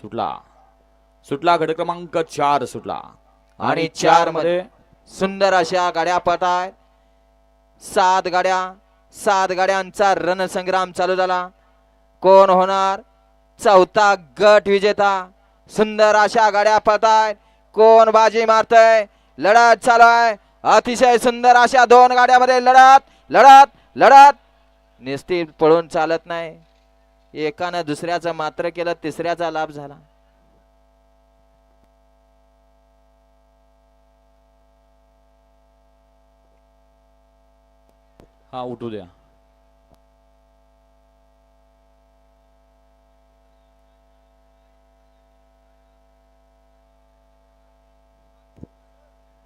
सुटला. सुटला गट क्रमांक चार सुटला. आणि चारमध्ये सुंदर अशा गाड्या पळतायत सात गाड्या सात गाड्यांचा रणसंग्राम चालू झाला. कोण होणार? चौथा गट विजेता. सुंदर अशा गाड्या पळतायत कोण बाजी मारतय? लढत चालू आहे. अतिशय सुंदर अशा दोन गाड्यामध्ये लढत लढत लढत. निस्ती पळून चालत नाही. एकानं दुसऱ्याचं मात्र केलं तिसऱ्याचा लाभ झाला. हा उठू द्या.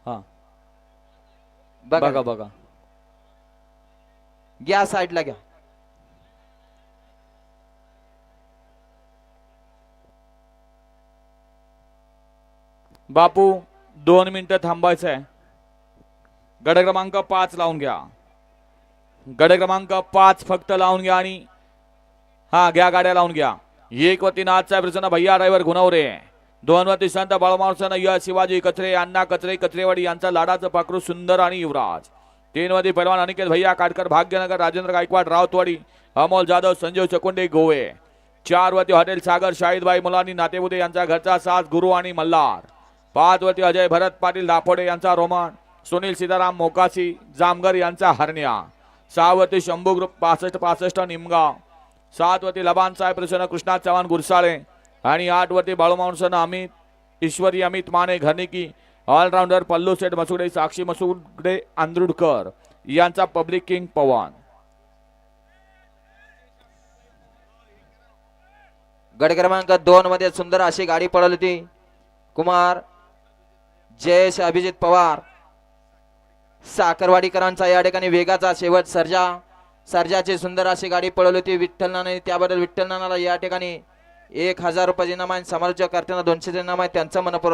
हा. बघा. बघा बघा. घ्या साईडला घ्या. बापू दोन मिनिटं थांबायचं आहे गड क्रमांक पाच लावून घ्या. गड क्रमांक पाच फक्त लावून घ्या आणि हा घ्या गाड्या लावून घ्या. एक वती नाथचा प्रसन्न भैया ड्रायव्हर गुणवरे दोनवती संत बाळमाणसानं य शिवाजी कचरे अण्णा कचरे कचरेवाडी यांचा लाडाचं पाखरू सुंदर आणि युवराज. तीन वती पैलवान अनिकेत भैया काटकर भाग्यनगर राजेंद्र गायकवाड रावतवाडी अमोल जाधव संजीव चकुंडे गोवे. चारवती हॉटेल सागर शाहिदबाई मुलांनी नातेबुदे यांचा घरचा साथ गुरु आणि मल्हार. पाचवरती अजय भरत पाटील दाफोडे यांचा रोमन सुनील सीताराम मोकाशी जामगर यांचा हरण्या सहावरती शंभू ग्रुप पासष्ट पासष्ट निमगाव सातवरती लबानसाहेब लबान साहेब प्रसन्न कृष्णा चव्हाण गुरसाळे आणि आठवरती वती अमित ईश्वरी अमित माने घरनिकी ऑलराऊंडर पल्लू सेठ मसुडे साक्षी मसुडे आंद्रुडकर यांचा पब्लिक किंग पवन. गड क्रमांक दोन मध्ये सुंदर अशी गाडी पडली होती. कुमार जयेश अभिजित पवार. साखरवाडीकरांचा या ठिकाणी वेगाचा शेवट सर्जा. सर्जाची सुंदर अशी गाडी पळवली होती. विठ्ठल नाना त्याबद्दल विठ्ठल नानाला या ठिकाणी एक हजार रुपयाचे इनाम आहे समालोचक करताना दोनशे इनाम आहे त्यांचा मनपूर्वक